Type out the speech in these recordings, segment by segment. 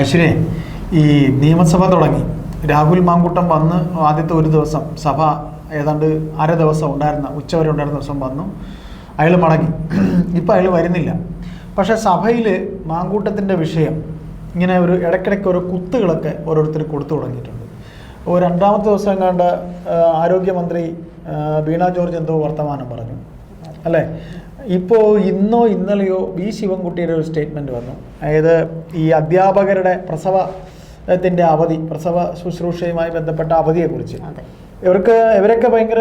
ഐശ്വര്യ ഈ നിയമസഭ തുടങ്ങി. രാഹുൽ മാങ്കൂട്ടം വന്ന് ആദ്യത്തെ ഒരു ദിവസം സഭ ഏതാണ്ട് അര ദിവസം ഉണ്ടായിരുന്ന ഉച്ചവരെ ഉണ്ടായിരുന്ന ദിവസം വന്നു. അയാൾ മടങ്ങി. ഇപ്പം അയാൾ വരുന്നില്ല. പക്ഷേ സഭയിൽ മാങ്കൂട്ടത്തിന്റെ വിഷയം ഇങ്ങനെ ഒരു ഇടയ്ക്കിടയ്ക്ക് ഓരോ കുത്തുകളൊക്കെ ഓരോരുത്തർ കൊടുത്തു തുടങ്ങിയിട്ടുണ്ട്. ഒരു രണ്ടാമത്തെ ദിവസം കണ്ട ആരോഗ്യമന്ത്രി വീണ ജോർജ് എന്തോ വർത്തമാനം പറഞ്ഞു. അല്ലേ? ഇപ്പോൾ ഇന്നോ ഇന്നലെയോ വി ശിവൻകുട്ടിയുടെ ഒരു സ്റ്റേറ്റ്മെന്റ് വന്നു. അതായത് ഈ അധ്യാപകരുടെ പ്രസവത്തിന്റെ അവധി പ്രസവ ശുശ്രൂഷയുമായി ബന്ധപ്പെട്ട അവധിയെക്കുറിച്ച്. ഇവർക്ക് ഇവരൊക്കെ ഭയങ്കര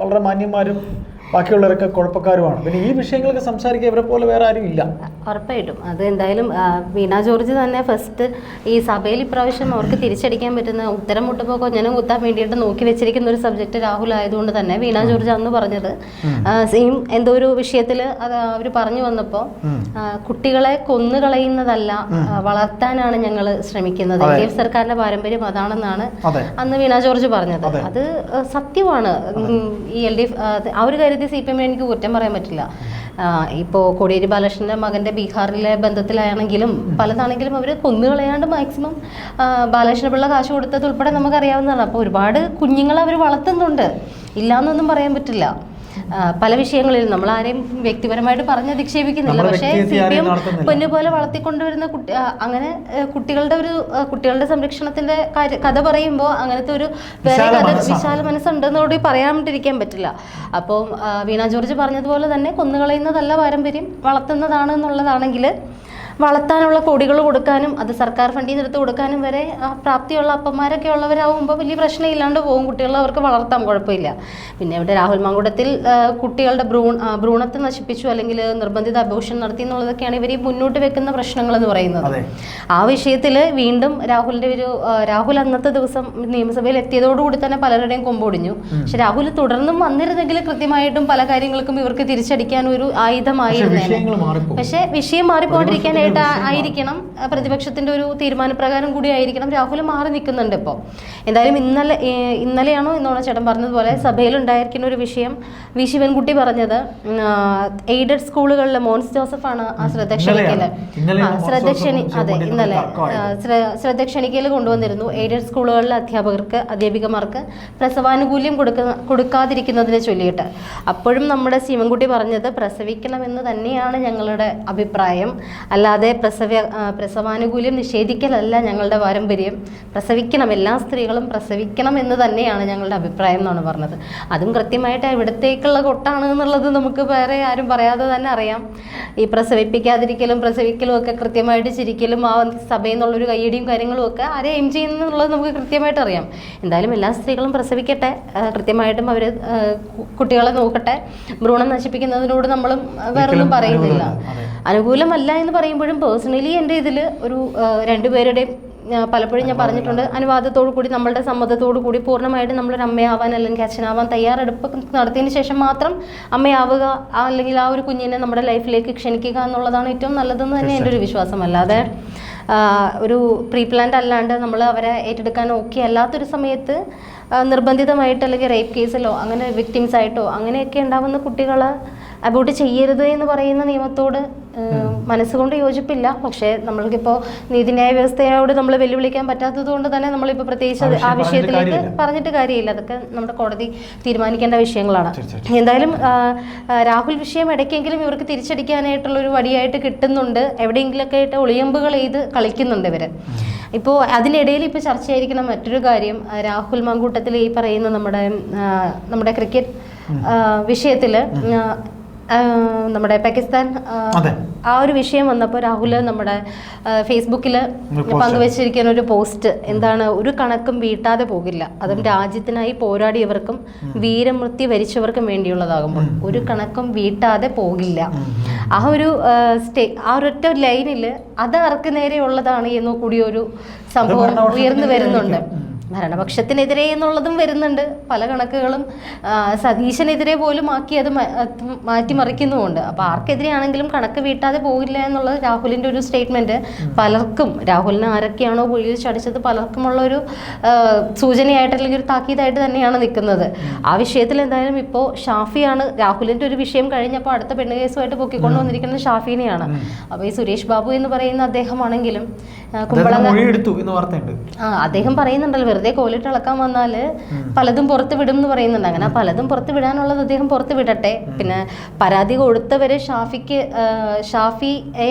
വളരെ മാന്യന്മാരും ബാക്കിയുള്ളവരൊക്കെ കുഴപ്പക്കാരുമാണ്. പിന്നെ ഈ വിഷയങ്ങളൊക്കെ സംസാരിക്കാൻ ഇവരെ പോലെ വേറെ ആരും ഇല്ല. ഉറപ്പായിട്ടും. അത് എന്തായാലും വീണ ജോർജ് തന്നെ ഫസ്റ്റ് ഈ സഭയിൽ ഇപ്രാവശ്യം അവർക്ക് തിരിച്ചടിക്കാൻ പറ്റുന്ന ഉത്തരം മുട്ടുമ്പോൾ കൊഞ്ഞനം കുത്താൻ വേണ്ടിയിട്ട് നോക്കി വെച്ചിരിക്കുന്ന ഒരു സബ്ജക്റ്റ് രാഹുൽ ആയതുകൊണ്ട് തന്നെ വീണ ജോർജ് അന്ന് പറഞ്ഞത്. സെയിം എന്തോ ഒരു വിഷയത്തിൽ അത് അവർ പറഞ്ഞു വന്നപ്പോൾ കുട്ടികളെ കൊന്നുകളയുന്നതല്ല വളർത്താനാണ് ഞങ്ങൾ ശ്രമിക്കുന്നത്. എൽ ഡി എഫ് സർക്കാരിന്റെ പാരമ്പര്യം അതാണെന്നാണ് അന്ന് വീണ ജോർജ് പറഞ്ഞത്. അത്. സത്യമാണ്. ഈ എൽ ഡി എഫ് ആ ഒരു കാര്യത്തിൽ സി പി എമ്മിനെ എനിക്ക് കുറ്റം പറയാൻ പറ്റില്ല. ഇപ്പോൾ കോടിയേരി ബാലകൃഷ്ണന്റെ മകന്റെ ബീഹാറിലെ ബന്ധത്തിലാണെങ്കിലും പലതാണെങ്കിലും അവർ കൊന്നുകളയാണ്ട് മാക്സിമം ബാലകൃഷ്ണ പിള്ള കാശ് കൊടുത്തത് ഉൾപ്പെടെ നമുക്കറിയാവുന്നതാണ്. അപ്പോൾ ഒരുപാട് കുഞ്ഞുങ്ങളെ അവർ വളർത്തുന്നുണ്ട്. ഇല്ലാന്നൊന്നും പറയാൻ പറ്റില്ല. പല വിഷയങ്ങളിൽ നമ്മൾ ആരെയും വ്യക്തിപരമായിട്ട് പറഞ്ഞ് അധിക്ഷേപിക്കുന്നില്ല പക്ഷേ സി പി എം പൊന്നുപോലെ പൊന്നു പോലെ വളർത്തിക്കൊണ്ടുവരുന്ന കുട്ടി അങ്ങനെ കുട്ടികളുടെ ഒരു കുട്ടികളുടെ സംരക്ഷണത്തിന്റെ കാര്യ- കഥ പറയുമ്പോൾ അങ്ങനത്തെ ഒരു വേറെ കഥ. വിശാല മനസ്സുണ്ടെന്നോട് പറയാണ്ടിരിക്കാൻ പറ്റില്ല. അപ്പം ആ, വീണ ജോർജ് പറഞ്ഞതുപോലെ തന്നെ കൊന്നുകളയുന്നതല്ല പാരമ്പര്യം വളർത്തുന്നതാണ് എന്നുള്ളതാണെങ്കിൽ വളർത്താനുള്ള കൊടികൾ കൊടുക്കാനും അത് സർക്കാർ ഫണ്ടിൽ നിന്ന് എടുത്ത് കൊടുക്കാനും വരെ ആ, പ്രാപ്തിയുള്ള അപ്പന്മാരൊക്കെ ഉള്ളവരാകുമ്പോൾ വലിയ പ്രശ്നമില്ലാണ്ട് പോകും. കുട്ടികളെ അവർക്ക് വളർത്താം കുഴപ്പമില്ല. പിന്നെ ഇവിടെ രാഹുൽ മാങ്കുടത്തിൽ കുട്ടികളുടെ ഭ്രൂൺ ഭ്രൂണത്തെ നശിപ്പിച്ചു അല്ലെങ്കിൽ നിർബന്ധിത അബോഷൻ നടത്തി എന്നുള്ളതൊക്കെയാണ് ഇവർ ഈ മുന്നോട്ട് വെക്കുന്ന പ്രശ്നങ്ങൾ എന്ന് പറയുന്നത് ആ വിഷയത്തിൽ വീണ്ടും രാഹുലിന്റെ ഒരു രാഹുൽ അന്നത്തെ ദിവസം നിയമസഭയിൽ എത്തിയതോടുകൂടി തന്നെ പലരുടെയും കൊമ്പൊടിഞ്ഞു. പക്ഷെ രാഹുൽ തുടർന്നും വന്നിരുന്നെങ്കിൽ കൃത്യമായിട്ടും പല കാര്യങ്ങൾക്കും ഇവർക്ക് തിരിച്ചടിക്കാൻ ഒരു ആയുധമായിരുന്നു ആയുധമായിരുന്നേനെ. പക്ഷെ വിഷയം മാറിപ്പോണ്ടിരിക്കാനായിട്ട് ആ- വിഷയം ആയിരിക്കണം. പ്രതിപക്ഷത്തിന്റെ ഒരു തീരുമാനപ്രകാരം കൂടി ആയിരിക്കണം. രാഹുൽ മാറി നിൽക്കുന്നുണ്ട് ഇപ്പോൾ എന്തായാലും ഇന്നലെ ഇന്നലെയാണോ ഇന്നോണോ ചേട്ടൻ പറഞ്ഞതുപോലെ സഭയിൽ ഉണ്ടായിരിക്കുന്ന ഒരു വിഷയം വി ശിവൻകുട്ടി പറഞ്ഞത്. എയ്ഡഡ് സ്കൂളുകളിലെ മോൻസ് ജോസഫാണ് ആ ശ്രദ്ധ ക്ഷണിക്കൽ ശ്രദ്ധ ക്ഷണി അതെ ഇന്നലെ ശ്രദ്ധ ക്ഷണിക്കൽ കൊണ്ടുവന്നിരുന്നു. എയ്ഡഡ് സ്കൂളുകളിലെ അധ്യാപകർക്ക് അധ്യാപികമാർക്ക് പ്രസവാനുകൂല്യം കൊടുക്കുന്ന കൊടുക്കാതിരിക്കുന്നതിനെ ചൊല്ലിയിട്ട്. അപ്പോഴും നമ്മുടെ ശിവൻകുട്ടി പറഞ്ഞത് പ്രസവിക്കണമെന്ന് തന്നെയാണ് ഞങ്ങളുടെ അഭിപ്രായം. അല്ലാതെ പ്രസവ പ്രസവാനുകൂല്യം നിഷേധിക്കലല്ല ഞങ്ങളുടെ പാരമ്പര്യം. പ്രസവിക്കണം എല്ലാ സ്ത്രീകളും പ്രസവിക്കണം എന്ന് തന്നെയാണ് ഞങ്ങളുടെ അഭിപ്രായം എന്നാണ് പറഞ്ഞത്. അതും കൃത്യമായിട്ട് ഇവിടത്തേക്കുള്ള കൊട്ടാണ് എന്നുള്ളത് നമുക്ക് വേറെ ആരും പറയാതെ തന്നെ അറിയാം. ഈ പ്രസവിപ്പിക്കാതിരിക്കലും പ്രസവിക്കലും ഒക്കെ കൃത്യമായിട്ട് ചിരിക്കലും ആ സഭയിൽ നിന്നുള്ളൊരു കയ്യടിയും കാര്യങ്ങളും ഒക്കെ ആരെ എയിം ചെയ്യുന്നുള്ളത് നമുക്ക് കൃത്യമായിട്ട് അറിയാം. എന്തായാലും എല്ലാ സ്ത്രീകളും പ്രസവിക്കട്ടെ. കൃത്യമായിട്ടും അവർ കുട്ടികളെ നോക്കട്ടെ. ഭ്രൂണം നശിപ്പിക്കുന്നതിനോട് നമ്മളും വേറൊന്നും പറയുന്നില്ല. അനുകൂലമല്ല. എന്ന് അനുകൂലമല്ല പറയുമ്പോഴും പേഴ്സണലി എന്റെ ഇതിൽ ഒരു രണ്ടുപേരുടെയും പലപ്പോഴും ഞാൻ പറഞ്ഞിട്ടുണ്ട്. അനുവാദത്തോടു കൂടി നമ്മളുടെ സമ്മതത്തോടു കൂടി പൂർണമായിട്ട് നമ്മളൊരു അമ്മയാവാൻ അല്ലെങ്കിൽ അച്ഛനാവാൻ തയ്യാറെടുപ്പ് നടത്തിയതിന് ശേഷം മാത്രം അമ്മയാവുക അല്ലെങ്കിൽ ആ ഒരു കുഞ്ഞിനെ നമ്മുടെ ലൈഫിലേക്ക് ക്ഷണിക്കുക എന്നുള്ളതാണ് ഏറ്റവും നല്ലതെന്ന് തന്നെ എന്റെ ഒരു വിശ്വാസം അല്ലാതെ ഒരു പ്രീ പ്ലാൻഡ് അല്ലാണ്ട് നമ്മൾ അവരെ ഏറ്റെടുക്കാൻ ഓക്കെ അല്ലാത്തൊരു സമയത്ത് നിർബന്ധിതമായിട്ട് അല്ലെങ്കിൽ റേപ്പ് കേസിലോ അങ്ങനെ വിക്ടിംസ് ആയിട്ടോ അങ്ങനെയൊക്കെ ഉണ്ടാവുന്ന കുട്ടികളെ അബോട്ട് ചെയ്യരുത് എന്ന് പറയുന്ന നിയമത്തോട് മനസ്സുകൊണ്ട് യോജിപ്പില്ല. പക്ഷേ നമ്മൾക്കിപ്പോൾ നീതിന്യായ വ്യവസ്ഥയോട് നമ്മൾ വെല്ലുവിളിക്കാൻ പറ്റാത്തത് കൊണ്ട് തന്നെ നമ്മളിപ്പോൾ പ്രത്യേകിച്ച് ആ വിഷയത്തിലേക്ക് പറഞ്ഞിട്ട് കാര്യമില്ല. അതൊക്കെ നമ്മുടെ കോടതി തീരുമാനിക്കേണ്ട വിഷയങ്ങളാണ്. എന്തായാലും രാഹുൽ വിഷയം ഇടയ്ക്കെങ്കിലും ഇവർക്ക് തിരിച്ചടിക്കാനായിട്ടുള്ള ഒരു വടിയായിട്ട് കിട്ടുന്നുണ്ട്. എവിടെയെങ്കിലൊക്കെ ആയിട്ട് ഒളിയമ്പുകൾ ചെയ്ത് കളിക്കുന്നുണ്ട് ഇവർ. ഇപ്പോൾ അതിനിടയിൽ ഇപ്പോൾ ചർച്ചയായിരിക്കുന്ന മറ്റൊരു കാര്യം. രാഹുൽ മങ്കൂട്ടത്തിൽ ഈ പറയുന്ന നമ്മുടെ നമ്മുടെ ക്രിക്കറ്റ് വിഷയത്തിൽ നമ്മുടെ പാകിസ്ഥാൻ ആ, ഒരു വിഷയം വന്നപ്പോൾ രാഹുൽ നമ്മുടെ ഫേസ്ബുക്കിൽ. പങ്കുവച്ചിരിക്കുന്ന ഒരു പോസ്റ്റ്. എന്താണ് ഒരു കണക്കും വീട്ടാതെ പോകില്ല. അതും രാജ്യത്തിനായി പോരാടിയവർക്കും വീരമൃത്യു വരിച്ചവർക്കും വേണ്ടിയുള്ളതാകുമ്പോൾ ഒരു കണക്കും വീട്ടാതെ പോകില്ല. ആ ഒരു സ്റ്റേ ആ ഒരൊറ്റ ലൈനിൽ അത് ആർക്ക് നേരെയുള്ളതാണ് എന്നു കൂടിയൊരു സംഭവം ഉയർന്നു വരുന്നുണ്ട്. ഭരണപക്ഷത്തിനെതിരെ എന്നുള്ളതും വരുന്നുണ്ട്. പല കണക്കുകളും സതീശനെതിരെ പോലും ആക്കി അത് മാറ്റിമറിക്കുന്നുമുണ്ട്. അപ്പോൾ ആർക്കെതിരെയാണെങ്കിലും കണക്ക് വീട്ടാതെ പോകില്ല എന്നുള്ളത് രാഹുലിന്റെ ഒരു സ്റ്റേറ്റ്മെന്റ് പലർക്കും രാഹുലിനെ ആരൊക്കെയാണോ കുഴിയിൽ ചടിച്ചത് പലർക്കുമുള്ള ഒരു സൂചനയായിട്ട് അല്ലെങ്കിൽ ഒരു താക്കീതായിട്ട് തന്നെയാണ് നിൽക്കുന്നത്. ആ വിഷയത്തിൽ എന്തായാലും ഇപ്പോൾ ഷാഫിയാണ് രാഹുലിന്റെ ഒരു വിഷയം കഴിഞ്ഞപ്പോൾ അടുത്ത പെണ്ണ് കേസുമായിട്ട് പൊക്കിക്കൊണ്ട് വന്നിരിക്കുന്നത് ഷാഫിനെയാണ് അപ്പോൾ ഈ സുരേഷ് ബാബു എന്ന് പറയുന്ന അദ്ദേഹമാണെങ്കിലും കുമ്പളങ്ങ. ആ അദ്ദേഹം പറയുന്നുണ്ടല്ലോ വെറുതെ കോലിട്ട് ഇളക്കാൻ വന്നാൽ പലതും പുറത്ത് വിടും എന്ന് പറയുന്നുണ്ട്. അങ്ങനെ പലതും പുറത്ത് വിടാനുള്ളത് അദ്ദേഹം പുറത്ത് വിടട്ടെ. പിന്നെ പരാതി കൊടുത്തവര് ഷാഫിക്ക് ഷാഫിയെ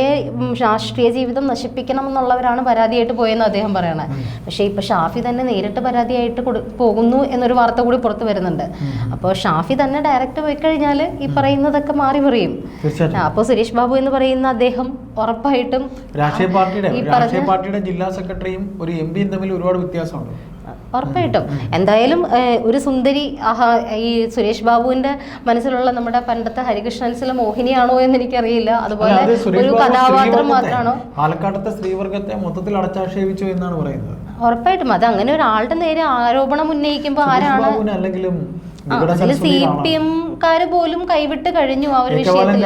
രാഷ്ട്രീയ ജീവിതം നശിപ്പിക്കണം എന്നുള്ളവരാണ് പരാതിയായിട്ട് പോയെന്ന് അദ്ദേഹം പറയണേ. പക്ഷേ ഇപ്പൊ ഷാഫി തന്നെ നേരിട്ട് പരാതിയായിട്ട് പോകുന്നു എന്നൊരു വാർത്ത കൂടി പുറത്ത് വരുന്നുണ്ട്. അപ്പോൾ ഷാഫി തന്നെ ഡയറക്റ്റ് പോയി കഴിഞ്ഞാൽ ഈ പറയുന്നതൊക്കെ മാറി പറയും അപ്പോൾ സുരേഷ് ബാബു എന്ന് പറയുന്ന അദ്ദേഹം ഉറപ്പായിട്ടും രാഷ്ട്രീയ പാർട്ടിയുടെ രാഷ്ട്രീയ പാർട്ടിയുടെ ജില്ലാ സെക്രട്ടറിയും ഒരു എം പിയും തമ്മിൽ ഒരുപാട് വ്യത്യാസമുണ്ട്. ഉറപ്പായിട്ടും. എന്തായാലും ഒരു സുന്ദരി ആഹാ ഈ സുരേഷ് ബാബുവിന്റെ മനസ്സിലുള്ള നമ്മുടെ പണ്ടത്തെ ഹരികൃഷ്ണൻസിലെ മോഹിനിയാണോ എന്ന് എനിക്കറിയില്ല അതുപോലെ ഒരു കഥാപാത്രം മാത്രമാണോ? പാലക്കാട്ടത്തെ സ്ത്രീവർഗത്തെ മൊത്തത്തിൽ അടച്ചാക്ഷേപിച്ചു എന്നാണ് പറയുന്നത്. ഉറപ്പായിട്ടും. അത് അങ്ങനെ ഒരാളുടെ നേരെ ആരോപണം ഉന്നയിക്കുമ്പോൾ ആരാണ്? അല്ലെങ്കിലും സി പി പി എംകാര് പോലും കൈവിട്ട് കഴിഞ്ഞു ആ ഒരു വിഷയത്തിൽ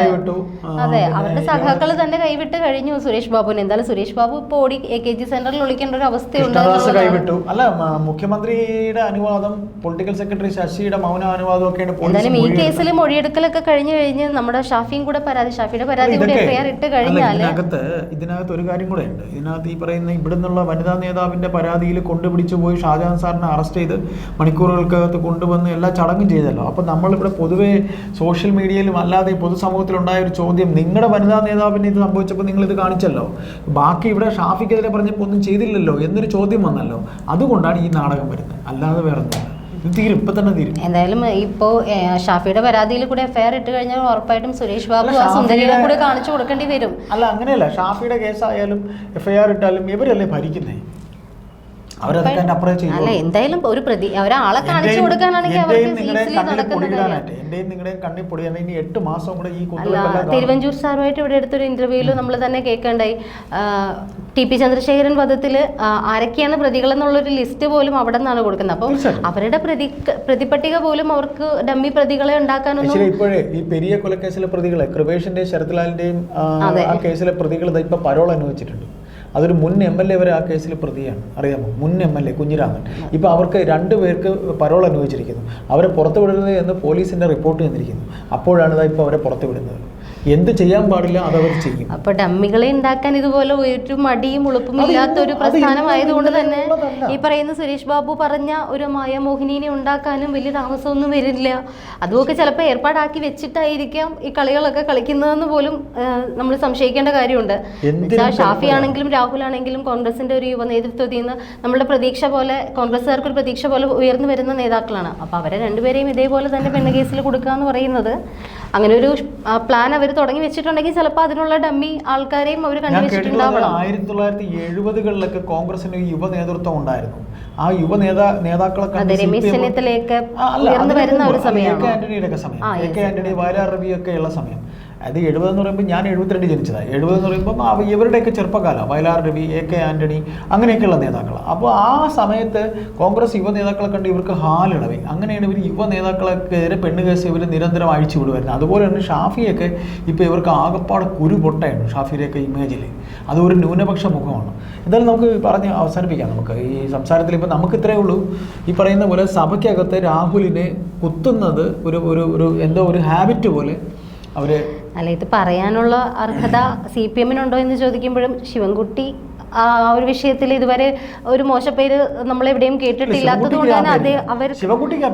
അതെ അവരുടെ സഖാക്കൾ തന്നെ കൈവിട്ട് കഴിഞ്ഞു സുരേഷ് ബാബുവിന്. എന്തായാലും സുരേഷ് ബാബു ഇപ്പോൾ ഓടി എ കെ ജി സെന്ററിൽ ഒളിക്കേണ്ട ഒരു അവസ്ഥയുണ്ട് കൈവിട്ടു. അല്ല മുഖ്യമന്ത്രിയുടെ അനുവാദം പൊളിറ്റിക്കൽ സെക്രട്ടറി ശശിയുടെ മൗന അനുവാദം ഒക്കെ എന്തായാലും ഈ കേസിൽ മൊഴിയെടുക്കലൊക്കെ കഴിഞ്ഞു കഴിഞ്ഞ് നമ്മുടെ ഷാഫിയും കൂടെ പരാതി ഷാഫിയുടെ പരാതി കൂടി എഫ്ഐആർ ഇട്ട് കഴിഞ്ഞാൽ ഇതിനകത്ത് ഇതിനകത്ത് ഒരു കാര്യം കൂടെ ഉണ്ട്. ഇതിനകത്ത് ഈ പറയുന്ന ഇവിടുന്നുള്ള വനിതാ നേതാവിന്റെ പരാതിയിൽ കൊണ്ടുപിടിച്ചു പോയി ഷാജഹാൻ സാറിനെ അറസ്റ്റ് ചെയ്ത് മണിക്കൂറുകൾക്കകത്ത് കൊണ്ടുവന്ന് എല്ലാ ചടങ്ങും ചെയ്തല്ലോ. അപ്പൊ നമ്മളിവിടെ പൊതുവെ സോഷ്യൽ മീഡിയയിലും അല്ലാതെ പൊതുസമൂഹത്തിലുണ്ടായ ഒരു ചോദ്യം നിങ്ങളുടെ വനിതാ നേതാവിന് ഇത് സംഭവിച്ചപ്പോൾ നിങ്ങൾ ഇത് കാണിച്ചല്ലോ? ബാക്കി ഇവിടെ ഷാഫിക്കെതിരെ പറഞ്ഞപ്പോൾ ഒന്നും ചെയ്തില്ലല്ലോ എന്നൊരു ചോദ്യം വന്നല്ലോ. അതുകൊണ്ടാണ് ഈ നാടകം വരുന്നത്. അല്ലാതെ വേറെ ഒന്നുമില്ല ഇത് തീരും. ഇപ്പൊ തന്നെ തീരും. എന്തായാലും ഇപ്പോ ഷാഫിയുടെ പരാതിയിൽ കൂടെ എഫ്ഐആർ ഇട്ട് കഴിഞ്ഞാൽ ഉറപ്പായിട്ടും സുരേഷ് ബാബു സുന്ദരിയുടെ കൂടെ കാണിച്ചു കൊടുക്കേണ്ടി വരും. അല്ല അങ്ങനെയല്ല. ഷാഫിയുടെ കേസായാലും എഫ്ഐആർ ഇട്ടാലും ഇവരല്ലേ ഭരിക്കുന്നേ? അല്ല എന്തായാലും ഒരു പ്രതി ഒരാളെ കാണിച്ചു കൊടുക്കാനാണെങ്കിൽ. തിരുവഞ്ചൂർ സാറുമായിട്ട് ഇവിടെ എടുത്തൊരു ഇന്റർവ്യൂവിൽ നമ്മൾ തന്നെ കേൾക്കേണ്ടായി. ടി പി ചന്ദ്രശേഖരൻ വധത്തിൽ ആരൊക്കെയാണ് പ്രതികൾ എന്നുള്ളൊരു ലിസ്റ്റ് പോലും അവിടെ നിന്നാണ് കൊടുക്കുന്നത്. അപ്പോൾ അവരുടെ പ്രതി പ്രതിപട്ടിക പോലും അവർക്ക് ഡമ്മി പ്രതികളെ ഉണ്ടാക്കാനൊന്നും ഇപ്പോഴേ ഈ പെരിയ കൊലക്കേസിലെ പ്രതികളെ കൃപേഷിന്റെയും ശരത്ലാലിന്റെയും. കേസിലെ പ്രതികൾ ഇപ്പൊ പരോൾ അനുവദിച്ചിട്ടുണ്ട്. അതൊരു മുൻ എം എൽ എ വരെ ആ കേസിൽ പ്രതിയാണ്. അറിയാമോ? മുൻ എം എൽ എ കുഞ്ഞിരാമൻ. ഇപ്പോൾ അവർക്ക് രണ്ടു പേർക്ക് പരോൾ അനുവദിച്ചിരിക്കുന്നു. അവരെ പുറത്തുവിടരുത് എന്ന് പോലീസിന്റെ റിപ്പോർട്ട് തന്നിരിക്കുന്നു അപ്പോഴാണ് ഇതാ ഇപ്പോൾ അവരെ പുറത്തു വിടുന്നത് എന്ത് ചെയ്യാൻ പാടില്ല അതവർ ചെയ്യും. അപ്പൊ ഡമ്മികളെ ഉണ്ടാക്കാൻ ഇതുപോലെ ഒരു മടിയും ഉളുപ്പും ഇല്ലാത്ത ഒരു പ്രസ്ഥാനം പ്രസ്ഥാനമായതുകൊണ്ട് തന്നെ ഈ പറയുന്ന സുരേഷ് ബാബു പറഞ്ഞ ഒരു മായമോഹിനിനെ ഉണ്ടാക്കാനും വലിയ താമസമൊന്നും വരില്ല. അതുമൊക്കെ ചിലപ്പോൾ ഏർപ്പാടാക്കി വെച്ചിട്ടായിരിക്കാം ഈ കളികളൊക്കെ കളിക്കുന്നതെന്ന് പോലും നമ്മൾ സംശയിക്കേണ്ട കാര്യമുണ്ട്. ഷാഫി ആണെങ്കിലും രാഹുൽ ആണെങ്കിലും കോൺഗ്രസിന്റെ ഒരു യുവ നേതൃത്വത്തിൽ നിന്ന് നമ്മുടെ പ്രതീക്ഷ പോലെ കോൺഗ്രസ്സുകാർക്ക് ഒരു പ്രതീക്ഷ പോലെ ഉയർന്നു വരുന്ന നേതാക്കളാണ്. അപ്പൊ അവരെ രണ്ടുപേരെയും ഇതേപോലെ തന്നെ പെണ്ണ് കേസിൽ കൊടുക്കുക എന്ന് പറയുന്നത്. അങ്ങനെ ഒരു പ്ലാൻ അവർ തുടങ്ങി വെച്ചിട്ടുണ്ടെങ്കിൽ ചിലപ്പോൾ അതിനുള്ള ഡമ്മി ആൾക്കാരെയും അവർ കണ്ടുവച്ചിട്ടുണ്ടാവണം. ആയിരത്തി തൊള്ളായിരത്തി എഴുപതുകളിലൊക്കെ കോൺഗ്രസിന് യുവ നേതൃത്വം ഉണ്ടായിരുന്നു. ആ യുവ നേതാ നേതാക്കളൊക്കെ രമേശ് ചെന്നിത്തലയൊക്കെ ഉയർന്നു വരുന്ന ഒരു സമയമാണ്? ആന്റണിയുടെ സമയം. ആന്റണി വയലാർ റബി ഉള്ള സമയം. അത് എഴുപത് എന്ന് പറയുമ്പോൾ ഞാൻ എഴുപത്തിരണ്ട് ജനിച്ചതാണ് എഴുപത് എന്ന് പറയുമ്പോൾ ഇവരുടെയൊക്കെ ചെറുപ്പകാലം വയലാർ രവി എ കെ ആന്റണി അങ്ങനെയൊക്കെയുള്ള നേതാക്കൾ അപ്പോൾ ആ സമയത്ത് കോൺഗ്രസ് യുവ നേതാക്കളെ കണ്ട് ഇവർക്ക് ഹാലിളവി. അങ്ങനെയാണ് ഇവർ യുവ നേതാക്കളെക്കെതിരെ പെണ്ണ് കേസ് ഇവർ നിരന്തരം അഴിച്ചു വിടുമായിരുന്നു തന്നെ ഷാഫിയൊക്കെ ഇപ്പോൾ ഇവർക്ക് ആകപ്പാട് കുരു പൊട്ടായിരുന്നു ഷാഫിയുടെയൊക്കെ ഇമേജിൽ അതൊരു ന്യൂനപക്ഷ മുഖമാണ്. എന്തായാലും നമുക്ക് പറഞ്ഞ് അവസാനിപ്പിക്കാം നമുക്ക്. ഈ സംസാരത്തിൽ ഇപ്പോൾ നമുക്ക് ഇത്രയേ ഉള്ളൂ. ഈ പറയുന്ന പോലെ സഭയ്ക്കകത്ത് രാഹുലിനെ കുത്തുന്നത് ഒരു ഒരു ഒരു എന്തോ ഒരു ഹാബിറ്റ് പോലെ അവർ അല്ല ഇത് പറയാനുള്ള അർഹത സി പി എമ്മിനുണ്ടോ എന്ന് ചോദിക്കുമ്പോഴും ശിവൻകുട്ടി ആ ഒരു വിഷയത്തിൽ ഇതുവരെ ഒരു മോശപ്പേര് നമ്മൾ എവിടെയും കേട്ടിട്ടില്ലാത്തത് കൊണ്ടാണ് അദ്ദേഹം അവർ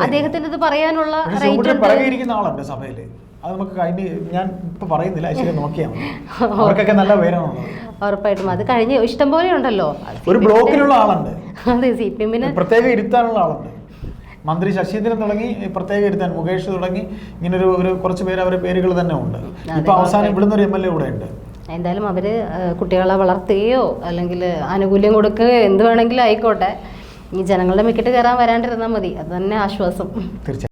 അദ്ദേഹത്തിന് ഇത് പറയാനുള്ള റൈറ്റ് സഭയിൽ അത് നമുക്ക് കഴിഞ്ഞ് ഞാൻ ഇപ്പൊ പറയുന്നില്ല ശരി നോക്കിയാൽ അവർക്കൊക്കെ നല്ല പേരാണുള്ളത് ഉറപ്പായിട്ടും. അത് കഴിഞ്ഞ് ഇഷ്ടംപോലെ ഉണ്ടല്ലോ. ഒരു ബ്ലോക്കിലുള്ള ആളുണ്ട്. അതെ സി പി എമ്മിന് പ്രത്യേക ഇരുത്താനുള്ള ആളുണ്ട്. മന്ത്രി ശശീന്ദ്രൻ തുടങ്ങി പ്രത്യേക ഇരുത്താൻ മുകേഷ് തുടങ്ങി ഇങ്ങനെ ഒരു ഒരു കുറച്ച് പേര് അവരുടെ പേരുകൾ തന്നെ ഉണ്ട്. ഇപ്പൊ അവസാനം ഇവിടുന്ന് ഒരു എം എൽ എ കൂടെ ഉണ്ട്. എന്തായാലും അവർ കുട്ടികളെ വളർത്തുകയോ അല്ലെങ്കിൽ ആനുകൂല്യം കൊടുക്കുകയോ എന്ത് വേണമെങ്കിലും ആയിക്കോട്ടെ. ഈ ജനങ്ങളുടെ മിക്കിട്ട് കയറാൻ വരാണ്ടിരുന്നാൽ മതി. അത് തന്നെ ആശ്വാസം. തീർച്ചയായും.